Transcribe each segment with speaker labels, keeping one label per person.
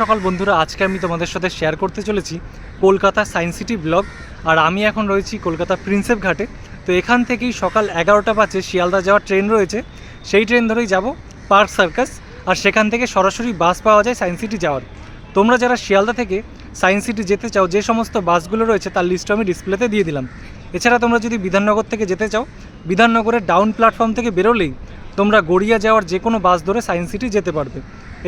Speaker 1: সকাল বন্ধুরা, আজকে আমি তোমাদের সাথে শেয়ার করতে চলেছি কলকাতা সায়েন্স সিটি ব্লগ আর আমি এখন রয়েছি কলকাতা প্রিন্সেপ ঘাটে। তো এখান থেকেই সকাল এগারোটা বাজে শিয়ালদা যাওয়ার ট্রেন রয়েছে। সেই ট্রেন ধরেই যাব পার্ক সার্কাস আর সেখান থেকে সরাসরি বাস পাওয়া যায় সায়েন্স সিটি যাওয়ার। তোমরা যারা শিয়ালদা থেকে সায়েন্স সিটি যেতে চাও, যে সমস্ত বাসগুলো রয়েছে তার লিস্ট আমি ডিসপ্লেতে দিয়ে দিলাম। এছাড়া তোমরা যদি বিধাননগর থেকে যেতে চাও, বিধাননগরের ডাউন প্ল্যাটফর্ম থেকে বেরোলেই তোমরা গড়িয়া যাওয়ার যে কোনো বাস ধরে সায়েন্স সিটি যেতে পারবে।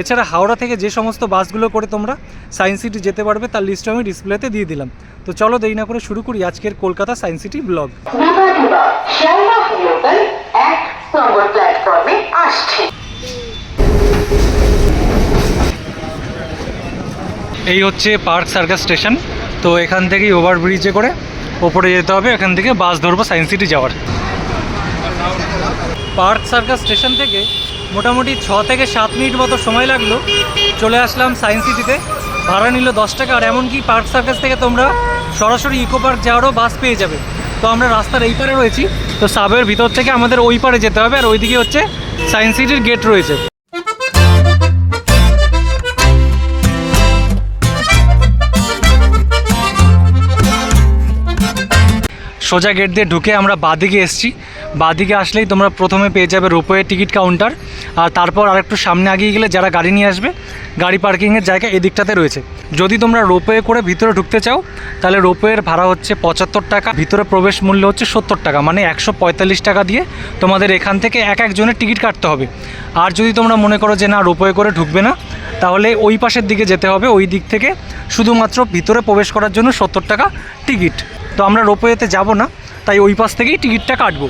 Speaker 1: এছাড়া হাওড়া থেকে যে সমস্ত বাসগুলো করে তোমরা সায়েন্স সিটি যেতে পারবে, তার লিস্ট আমি ডিসপ্লেতে দিয়ে দিলাম। তো চলো দেরি না করে শুরু করি আজকের কলকাতা সায়েন্স সিটি ব্লগ এই হচ্ছে পার্ক সার্কাস স্টেশন। তো এখান থেকেই ওভারব্রিজে করে ওপরে যেতে হবে, এখান থেকে বাস ধরবো সায়েন্স সিটি যাওয়ার। পার্ক সার্কাস স্টেশন থেকে মোটামুটি ছ থেকে সাত মিনিট মতো সময় লাগল। চলে আসলাম সায়েন্স সিটিতে। ভাড়া নিল দশ টাকা, আর এমনকি পার্ক সার্কাস থেকে তোমরা সরাসরি ইকো পার্ক যাওয়ারও বাস পেয়ে যাবে। তো আমরা রাস্তার এই পারে রয়েছি। তো সাবের ভিতর থেকে আমাদের ওই পারে যেতে হবে, আর ওইদিকে হচ্ছে সায়েন্স সিটির গেট রয়েছে। সোজা গেট দিয়ে ঢুকে আমরা বাদিকে এসেছি। বাদিকে আসলেই তোমরা প্রথমে পেয়ে যাবে রোপওয়ে টিকিট কাউন্টার। আর তারপর আরেকটু সামনে আগিয়ে গেলে যারা গাড়ি নিয়ে আসবে, গাড়ি পার্কিংয়ের জায়গা এদিকটাতে রয়েছে। যদি তোমরা রোপওয়ে করে ভিতরে ঢুকতে চাও, তাহলে রোপওয়ের ভাড়া হচ্ছে পঁচাত্তর টাকা, ভিতরে প্রবেশ মূল্য হচ্ছে সত্তর টাকা মানে একশো পঁয়তাল্লিশ টাকা দিয়ে তোমাদের এখান থেকে এক একজনের টিকিট কাটতে হবে। আর যদি তোমরা মনে করো যে না, রোপওয়ে করে ঢুকবে না, তাহলে ওই পাশের দিকে যেতে হবে, ওই দিক থেকে শুধুমাত্র ভিতরে প্রবেশ করার জন্য সত্তর টাকা টিকিট। তো আমরা রোপওয়েতে যাব না, তাই ওই পাশ থেকেই টিকিটটা কাটবো।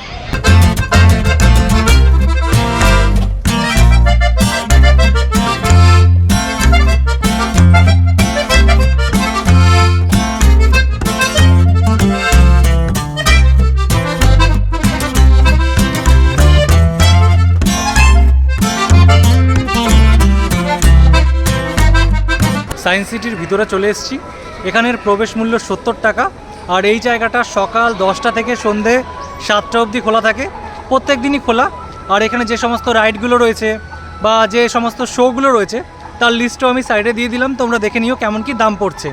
Speaker 1: সায়েন্স সিটির ভিতরে চলে এসেছি। এখানের প্রবেশ মূল্য সত্তর টাকা আর এই জায়গাটা সকাল দশটা থেকে সন্ধে সাতটা অবধি খোলা থাকে। প্রত্যেক দিনই খোলা। আর এখানে যে সমস্ত রাইডগুলো রয়েছে বা যে সমস্ত শোগুলো রয়েছে, তার লিস্টও আমি সাইডে দিয়ে দিলাম। তোমরা দেখে নিও কেমন কি দাম পড়ছে।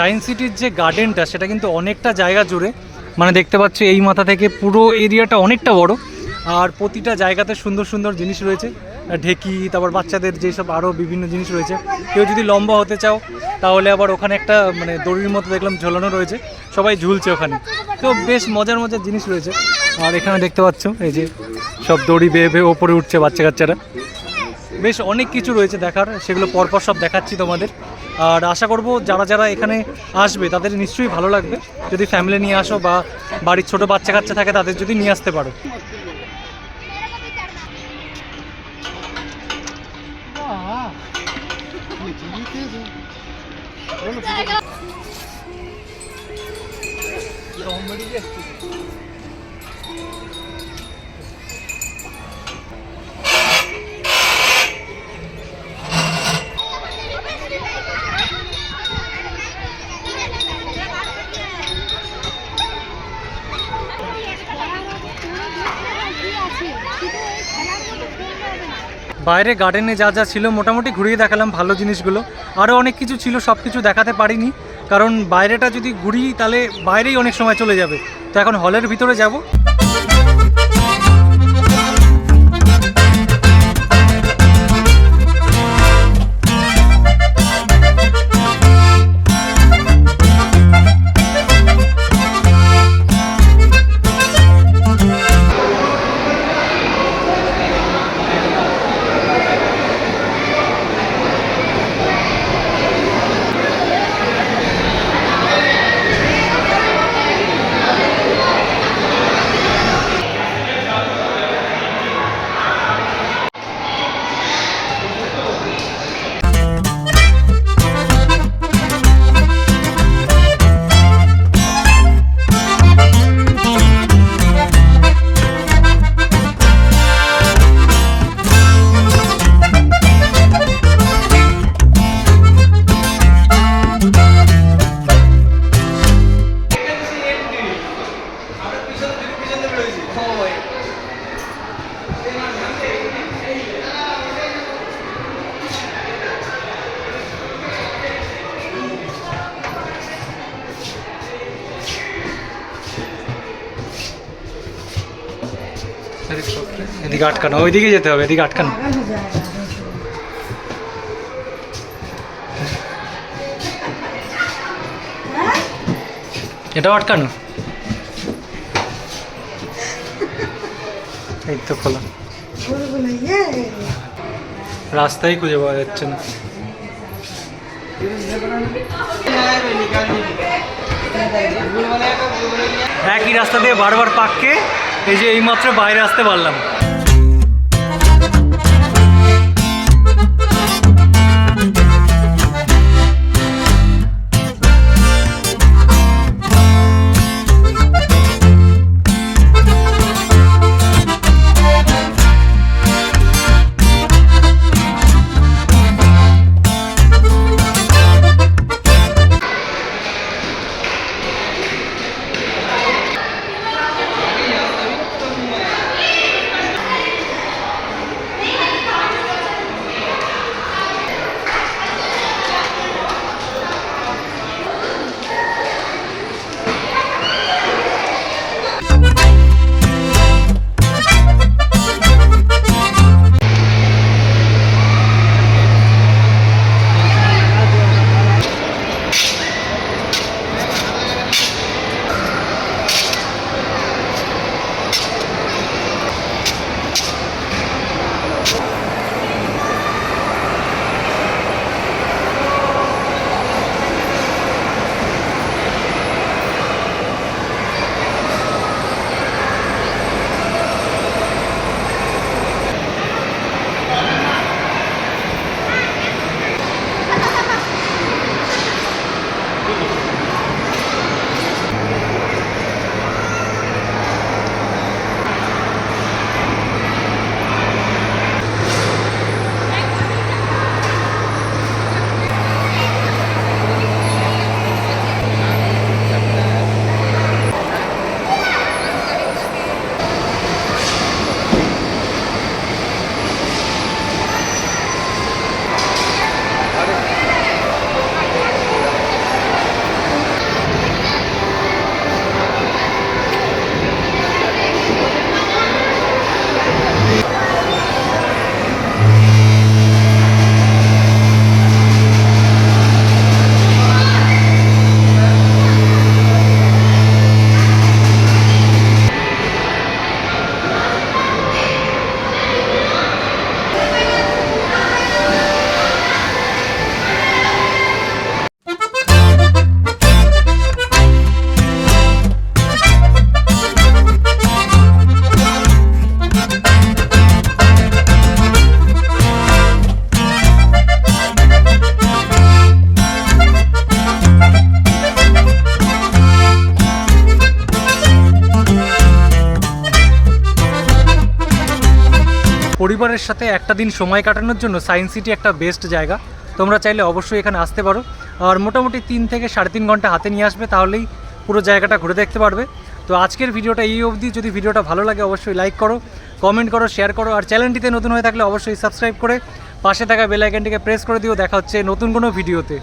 Speaker 1: সায়েন্স সিটির যে গার্ডেনটা সেটা কিন্তু অনেকটা জায়গা জুড়ে। মানে দেখতে পাচ্ছ, এই মাথা থেকে পুরো এরিয়াটা অনেকটা বড়। আর প্রতিটা জায়গাতে সুন্দর সুন্দর জিনিস রয়েছে। ঢেকি, তারপর বাচ্চাদের যেসব আরও বিভিন্ন জিনিস রয়েছে। কেউ যদি লম্বা হতে চাও, তাহলে আবার ওখানে একটা মানে দড়ির মতো দেখলাম ঝোলানো রয়েছে। সবাই ঝুলছে ওখানে। তো বেশ মজার মজার জিনিস রয়েছে। আর এখানে দেখতে পাচ্ছ, এই যে সব দড়ি বেয়ে বেয়ে ওপরে উঠছে বাচ্চা কাচ্চারা বেশ অনেক কিছু রয়েছে দেখার, সেগুলো পরপর সব দেখাচ্ছি তোমাদের। আর আশা করব যারা যারা এখানে আসবে, তাদের নিশ্চয়ই ভালো লাগবে। যদি ফ্যামিলি নিয়ে আসো বা বাড়ির ছোট বাচ্চা কাচ্চা থাকে, তাদের যদি নিয়ে আসতে পারো। বাইরে গার্ডেনে যা যা ছিল মোটামুটি ঘুরিয়ে দেখালাম ভালো জিনিসগুলো। আরও অনেক কিছু ছিল সব কিছু দেখাতে পারিনি। কারণ বাইরেটা যদি ঘুরি, তাহলে বাইরেই অনেক সময় চলে যাবে। তো এখন হলের ভিতরে যাব। এদিকে আটকানো, ওইদিকে যেতে হবে, এদিকে আটকানো। এটাও আটকানো? এই তো খোলা। রাস্তাই খুঁজে পাওয়া যাচ্ছে না। একই রাস্তা দিয়ে বারবার পাককে, এই যে এইমাত্র বাইরে আসতে পারলাম। পরিবারের সাথে একটা দিন সময় কাটানোর জন্য সায়েন্স সিটি একটা বেস্ট জায়গা। তোমরা চাইলে অবশ্যই এখানে আসতে পারো। আর মোটামুটি তিন থেকে সাড়ে তিন ঘণ্টা হাতে নিয়ে আসবে, তাহলেই পুরো জায়গাটা ঘুরে দেখতে পারবে। তো আজকের ভিডিওটা এই অবধি। যদি ভিডিওটা ভালো লাগে, অবশ্যই লাইক করো কমেন্ট করো শেয়ার করো। আর চ্যানেলটিতে নতুন হয়ে থাকলে অবশ্যই সাবস্ক্রাইব করে পাশে থাকা বেল আইকনটিকে প্রেস করে দিও। দেখা হচ্ছে নতুন কোনো ভিডিওতে।